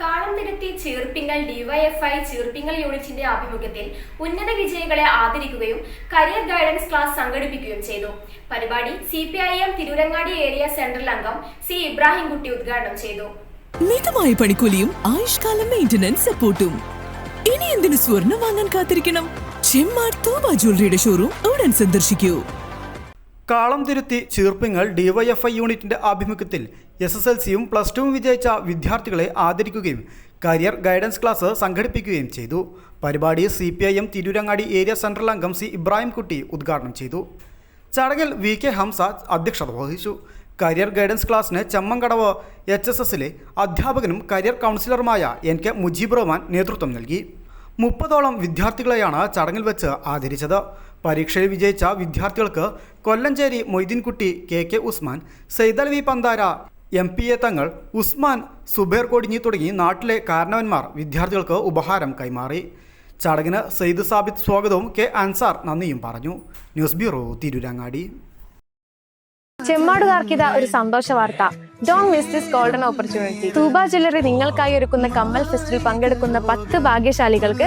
കാളം തിരുത്തി ചീർപ്പിങ്ങൽ ഡിവൈഎഫ്ഐ ചീർപ്പിങ്ങൽ യൂണിറ്റിന്റെ ആഭിമുഖ്യത്തിൽ ഉന്നത വിജയികളെ ആദരിക്കുകയും കരിയർ ഗൈഡൻസ് ക്ലാസ് സംഘടിപ്പിക്കുകയും ചെയ്തു. പരിപാടി C P I M Tirurangadi area central അംഗം സി ഇബ്രാഹിംകുട്ടി ഉദ്ഘാടനം ചെയ്തു. മിതമായ പണിക്കൂലിയും ആയുഷ്കാല മെയിന്റനൻസ് സപ്പോർട്ടും ഇനി എന്തിനു സ്വർണം വാങ്ങാൻ കാത്തിരിക്കണം? ചെമ്മാർ തോബ ജ്വല്ലറിയുടെ ഷോറൂം ഉടൻ സന്ദർശിക്കൂ. കാളം തിരുത്തി ചീർപ്പിങ്ങൾ ഡിവൈഎഫ്ഐ യൂണിറ്റിന്റെ ആഭിമുഖ്യത്തിൽ എസ് എസ് എൽ സിയും പ്ലസ് ടുവും വിജയിച്ച വിദ്യാർത്ഥികളെ ആദരിക്കുകയും കരിയർ ഗൈഡൻസ് ക്ലാസ് സംഘടിപ്പിക്കുകയും ചെയ്തു. പരിപാടി C P I M Tirurangadi area central അംഗം സി ഇബ്രാഹിംകുട്ടി ഉദ്ഘാടനം ചെയ്തു. ചടങ്ങിൽ വി കെ ഹംസ അധ്യക്ഷത വഹിച്ചു. കരിയർ ഗൈഡൻസ് ക്ലാസ്സിന് ചെമ്മങ്കടവ് എച്ച് എസ് എസിലെ അധ്യാപകനും കരിയർ കൗൺസിലറുമായ എൻ കെ മുജീബ് റഹ്മാൻ നേതൃത്വം നൽകി. മുപ്പതോളം വിദ്യാർത്ഥികളെയാണ് ചടങ്ങിൽ വെച്ച് ആദരിച്ചത്. പരീക്ഷയിൽ വിജയിച്ച വിദ്യാർത്ഥികൾക്ക് Kollancheri Moideenkutty K K Usman Saidalavi Panthara M P A Thangal Usman Zubair Kodinhi തുടങ്ങി നാട്ടിലെ കാരണവന്മാർ വിദ്യാർത്ഥികൾക്ക് ഉപഹാരം കൈമാറി. ചടങ്ങിന് സെയ്ദ് സാബിത്ത് സ്വാഗതവും കെ അൻസാർ നന്ദിയും പറഞ്ഞു. News bureau Tirurangadi. ചെമ്മാടുകാർക്കിത ഒരു സന്തോഷ വാർത്ത. Don't miss this golden opportunity Thooba jewellery നിങ്ങൾക്കായി ഒരുക്കുന്ന കമ്മൽ ഫെസ്റ്റിൽ പങ്കെടുക്കുന്ന പത്ത് ഭാഗ്യശാലികൾക്ക്